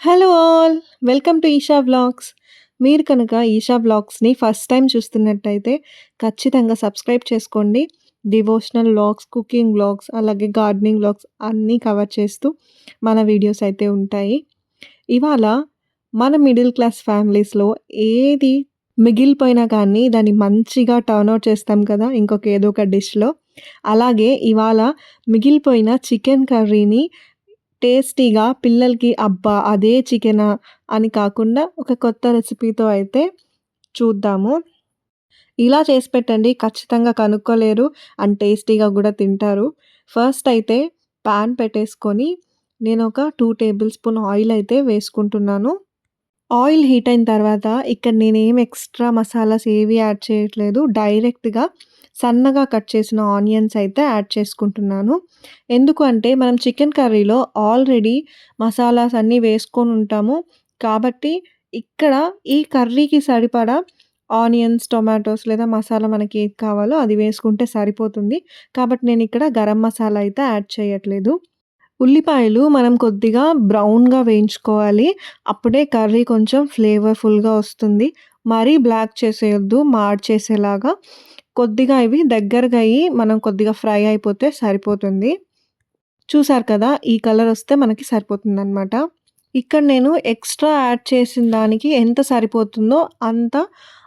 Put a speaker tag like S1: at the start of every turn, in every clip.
S1: Hello all! Welcome to Isha vlogs. మీరు కనుక Isha వ్లాగ్స్‌ని first time చూస్తున్నట్టయితే ఖచ్చితంగా సబ్స్క్రైబ్ చేసుకోండి. డివోషనల్ వ్లాగ్స్, కుకింగ్ వ్లాగ్స్, అలాగే గార్డెనింగ్ వ్లాగ్స్ అన్నీ కవర్ చేస్తూ మన వీడియోస్ అయితే ఉంటాయి. ఇవాళ మన మిడిల్ క్లాస్ ఫ్యామిలీస్‌లో ఏది మిగిలిపోయినా కానీ దాన్ని మంచిగా టర్న్ చేస్తాం కదా! ఇంకొక ఏదో ఒక డిష్‌లో. అలాగే ఇవాళ మిగిలిపోయిన చికెన్ కర్రీని టేస్టీగా పిల్లలకి అబ్బా! అదే చికెనా అని కాకుండా ఒక కొత్త రెసిపీతో అయితే చూద్దాము. ఇలా చేసి పెట్టండి ఖచ్చితంగా కనుక్కోలేరు అండ్ టేస్టీగా కూడా తింటారు. ఫస్ట్ అయితే పాన్ పెట్టేసుకొని నేను ఒక టూ టేబుల్ స్పూన్ ఆయిల్ అయితే వేసుకుంటున్నాను. ఆయిల్ హీట్ అయిన తర్వాత ఇక్కడ నేనేం ఎక్స్ట్రా మసాలాస్ ఏవి యాడ్ చేయట్లేదు. డైరెక్ట్‌గా సన్నగా కట్ చేసిన ఆనియన్స్ అయితే యాడ్ చేసుకుంటున్నాను. ఎందుకు అంటే మనం చికెన్ కర్రీలో ఆల్రెడీ మసాలాస్ అన్నీ వేసుకొని ఉంటాము. కాబట్టి ఇక్కడ ఈ కర్రీకి సరిపడా ఆనియన్స్, టొమాటోస్ లేదా మసాలా మనకి ఏది కావాలో అది వేసుకుంటే సరిపోతుంది. కాబట్టి నేను ఇక్కడ గరం మసాలా అయితే యాడ్ చేయట్లేదు. ఉల్లిపాయలు మనం కొద్దిగా బ్రౌన్‌గా వేయించుకోవాలి. అప్పుడే కర్రీ కొంచెం ఫ్లేవర్‌ఫుల్‌గా వస్తుంది. మరీ బ్లాక్ చేసేయొద్దు మాడ్చేసేలాగా. కొద్దిగా ఇవి దగ్గరగా అయ్యి మనం కొద్దిగా ఫ్రై అయిపోతే సరిపోతుంది. చూసారు కదా! ఈ కలర్ వస్తే మనకి సరిపోతుందనమాట. ఇక్కడ నేను ఎక్స్ట్రా యాడ్ చేసిన దానికి ఎంత సరిపోతుందో అంత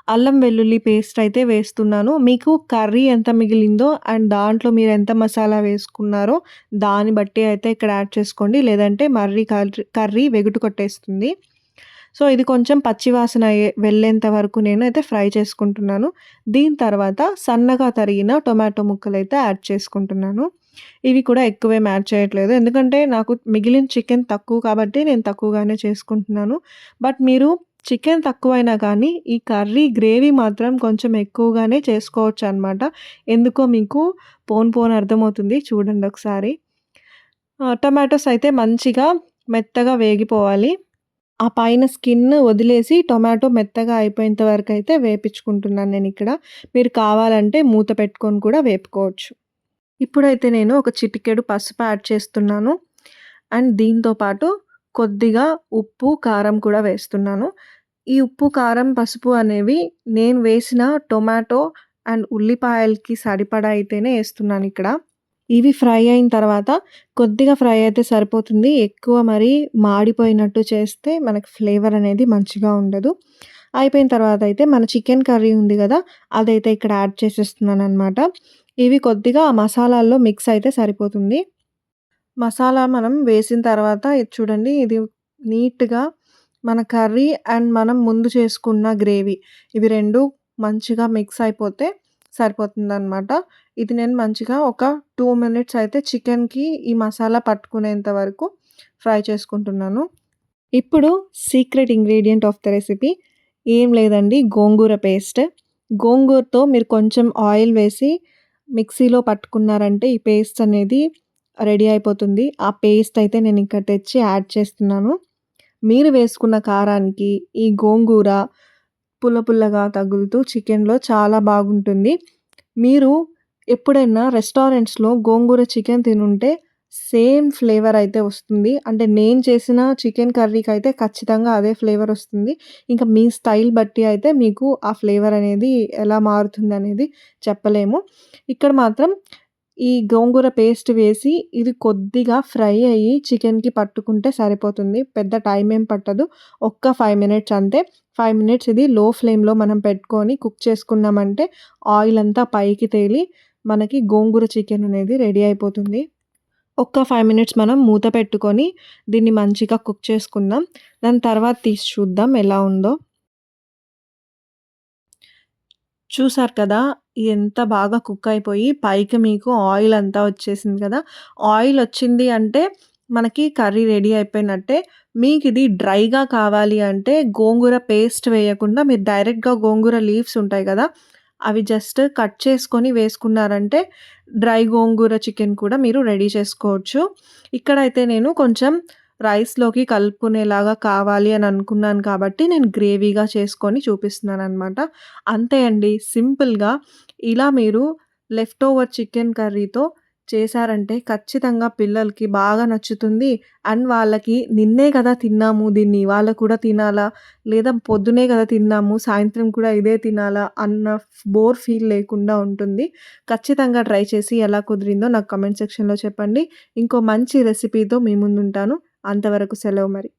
S1: అల్లం వెల్లుల్లి పేస్ట్ అయితే వేస్తున్నాను. మీకు కర్రీ ఎంత మిగిలిందో అండ్ దాంట్లో మీరు ఎంత మసాలా వేసుకున్నారో దాన్ని బట్టి అయితే ఇక్కడ యాడ్ చేసుకోండి. లేదంటే మర్రీ కర్రీ కర్రీ వెగుటు కొట్టేస్తుంది. సో, ఇది కొంచెం పచ్చివాసన వెళ్ళేంత వరకు నేను అయితే ఫ్రై చేసుకుంటున్నాను. దీని తర్వాత సన్నగా తరిగిన టొమాటో ముక్కలైతే యాడ్ చేసుకుంటున్నాను. ఇవి కూడా ఎక్కువేం యాడ్ చేయట్లేదు. ఎందుకంటే నాకు మిగిలిన చికెన్ తక్కువ కాబట్టి నేను తక్కువగానే చేసుకుంటున్నాను. బట్ మీరు చికెన్ తక్కువైనా కానీ ఈ కర్రీ గ్రేవీ మాత్రం కొంచెం ఎక్కువగానే చేసుకోవచ్చు అనమాట ఎందుకో మీకు పోన్ పోను అర్థమవుతుంది. చూడండి ఒకసారి. టమాటోస్ టొమాటోస్ అయితే మంచిగా మెత్తగా వేగిపోవాలి. ఆ పైన స్కిన్ వదిలేసి టొమాటో మెత్తగా అయిపోయేంత వరకు అయితే వేపించుకుంటున్నాను ఇక్కడ మీరు కావాలంటే మూత పెట్టుకొని కూడా వేపుకోవచ్చు. ఇప్పుడైతే నేను ఒక చిటికెడు పసుపు యాడ్ చేస్తున్నాను. అండ్ దీంతో పాటు కొద్దిగా ఉప్పు, కారం కూడా వేస్తున్నాను. ఈ ఉప్పు, కారం, పసుపు అనేవి నేను వేసిన టొమాటో అండ్ ఉల్లిపాయలకి సరిపడా అయితేనే వేస్తున్నాను ఇక్కడ ఇవి ఫ్రై అయిన తర్వాత కొద్దిగా ఫ్రై అయితే సరిపోతుంది. ఎక్కువ మరి మాడిపోయినట్టు చేస్తే మనకి ఫ్లేవర్ అనేది మంచిగా ఉండదు. అయిపోయిన తర్వాత అయితే మన చికెన్ కర్రీ ఉంది కదా! అదైతే ఇక్కడ యాడ్ చేసేస్తున్నాను అనమాట ఇవి కొద్దిగా మసాలాల్లో మిక్స్ అయితే సరిపోతుంది. మసాలా మనం వేసిన తర్వాత ఇది చూడండి ఇది నీట్‌గా మన కర్రీ అండ్ మనం ముందు చేసుకున్న గ్రేవీ ఇవి రెండు మంచిగా మిక్స్ అయిపోతే సరిపోతుందనమాట. ఇది నేను మంచిగా ఒక టూ మినిట్స్ అయితే చికెన్‌కి ఈ మసాలా పట్టుకునేంత వరకు ఫ్రై చేసుకుంటున్నాను. ఇప్పుడు secret ingredient of the recipe ఏం లేదండి గోంగూర పేస్ట్. గోంగూరతో మీరు కొంచెం ఆయిల్ వేసి మిక్సీలో పట్టుకున్నారంటే ఈ పేస్ట్ అనేది రెడీ అయిపోతుంది. ఆ పేస్ట్ అయితే నేను ఇక్కడ తెచ్చి యాడ్ చేస్తున్నాను. మీరు వేసుకున్న కారానికి ఈ గోంగూర పుల్ల పుల్లగా తగులుతూ చికెన్‌లో చాలా బాగుంటుంది. మీరు ఎప్పుడైనా రెస్టారెంట్స్‌లో గోంగూర చికెన్ తినుంటే సేమ్ ఫ్లేవర్ అయితే వస్తుంది. అంటే నేను చేసిన చికెన్ కర్రీకి అయితే ఖచ్చితంగా అదే ఫ్లేవర్ వస్తుంది. ఇంకా మీ స్టైల్ బట్టి అయితే మీకు ఆ ఫ్లేవర్ అనేది ఎలా మారుతుందనేది చెప్పలేము. ఇక్కడ మాత్రం ఈ గోంగూర పేస్ట్ వేసి ఇది కొద్దిగా ఫ్రై అయ్యి చికెన్‌కి పట్టుకుంటే సరిపోతుంది. పెద్ద టైం ఏం పట్టదు. ఒక్క ఫైవ్ మినిట్స్ అంతే. ఫైవ్ మినిట్స్ ఇది లో ఫ్లేమ్‌లో మనం పెట్టుకొని కుక్ చేసుకున్నామంటే ఆయిల్ అంతా పైకి తేలి మనకి గోంగూర చికెన్ అనేది రెడీ అయిపోతుంది. ఒక్క ఫైవ్ మినిట్స్ మనం మూత పెట్టుకొని దీన్ని మంచిగా కుక్ చేసుకుందాం. దాని తర్వాత తీసి చూద్దాం ఎలా ఉందో. చూసారు కదా! ఎంత బాగా కుక్ అయిపోయి పైకి మీకు ఆయిల్ అంతా వచ్చేసింది కదా! ఆయిల్ వచ్చింది అంటే మనకి కర్రీ రెడీ అయిపోయినట్టే. మీకు ఇది డ్రైగా కావాలి అంటే గోంగూర పేస్ట్ వేయకుండా మీరు డైరెక్ట్‌గా గోంగూర లీవ్స్ ఉంటాయి కదా! అవి జస్ట్ కట్ చేసుకొని వేసుకున్నారంటే డ్రై గోంగూర చికెన్ కూడా మీరు రెడీ చేసుకోవచ్చు. ఇక్కడైతే నేను కొంచెం రైస్‌లోకి కలుపుకునేలాగా కావాలి అని అనుకున్నాను కాబట్టి నేను గ్రేవీగా చేసుకొని చూపిస్తున్నాను అనమాట అంతే అండి సింపుల్‌గా ఇలా మీరు లెఫ్ట్ ఓవర్ చికెన్ కర్రీతో చేశారంటే ఖచ్చితంగా పిల్లలకి బాగా నచ్చుతుంది. అండ్ వాళ్ళకి నిన్నే కదా తిన్నాము దీన్ని ఇవాళ కూడా తినాలా? లేదా పొద్దున్నే కదా తిన్నాము సాయంత్రం కూడా ఇదే తినాలా? అన్న బోర్ ఫీల్ లేకుండా ఉంటుంది. ఖచ్చితంగా ట్రై చేసి ఎలా కుదిరిందో నాకు కామెంట్ సెక్షన్‌లో చెప్పండి. ఇంకో మంచి రెసిపీతో మీ ముందుంటాను. అంతవరకు సెలవు మరి.